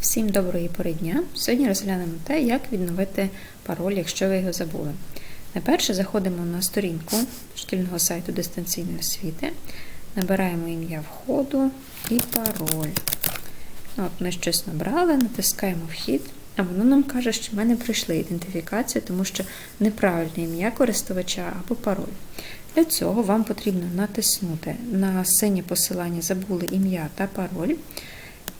Всім доброї пори дня! Сьогодні розглянемо те, як відновити пароль, якщо ви його забули. Найперше заходимо на сторінку шкільного сайту дистанційної освіти, набираємо ім'я входу і пароль. Ну, От Ми щось набрали, натискаємо вхід, а воно нам каже, що в мене прийшла ідентифікація, тому що неправильне ім'я користувача або пароль. Для цього вам потрібно натиснути на синє посилання Забули ім'я та пароль.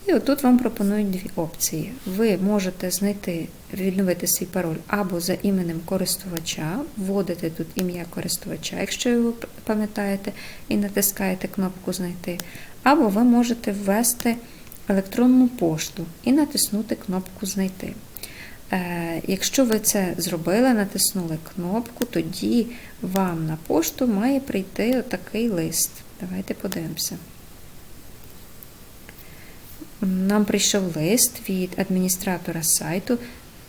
І отут вам пропонують дві опції. Ви можете знайти, відновити свій пароль або за іменем користувача, вводите тут ім'я користувача, якщо його пам'ятаєте, і натискаєте кнопку Знайти, або ви можете ввести електронну пошту і натиснути кнопку Знайти. Е, Якщо ви це зробили, натиснули кнопку, тоді вам на пошту має прийти отакий лист. Давайте подивимося. Нам прийшов лист від адміністратора сайту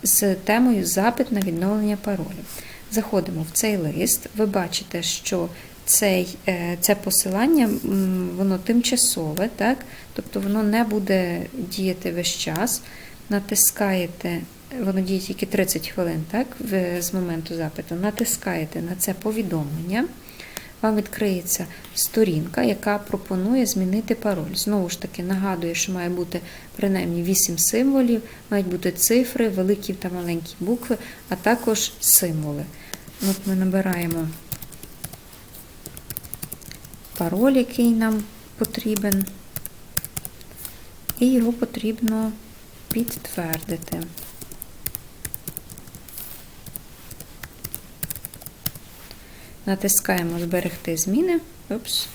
з темою Запит на відновлення паролю. Заходимо в цей лист. Ви бачите, що цей, е, це посилання воно тимчасове, так? тобто воно не буде діяти весь час. Натискаєте, воно діє тільки 30 хвилин так? з моменту запиту. Натискаєте на це повідомлення вам відкриється сторінка, яка пропонує змінити пароль. Знову ж таки, нагадує, що має бути принаймні 8 символів, мають бути цифри, великі та маленькі букви, а також символи. От Ми набираємо пароль, який нам потрібен, і його потрібно підтвердити. Натискаємо Зберегти зміни. Упс,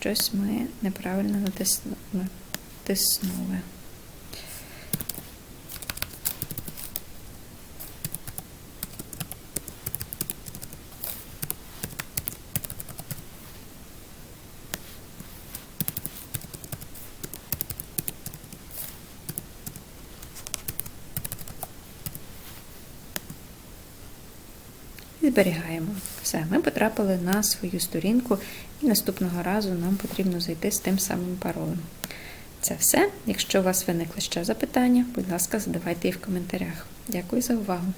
щось ми неправильно натиснули. І зберігаємо. Все, ми потрапили на свою сторінку, і наступного разу нам потрібно зайти з тим самим паролем. Це все. Якщо у вас виникли ще запитання, будь ласка, задавайте їх в коментарях. Дякую за увагу!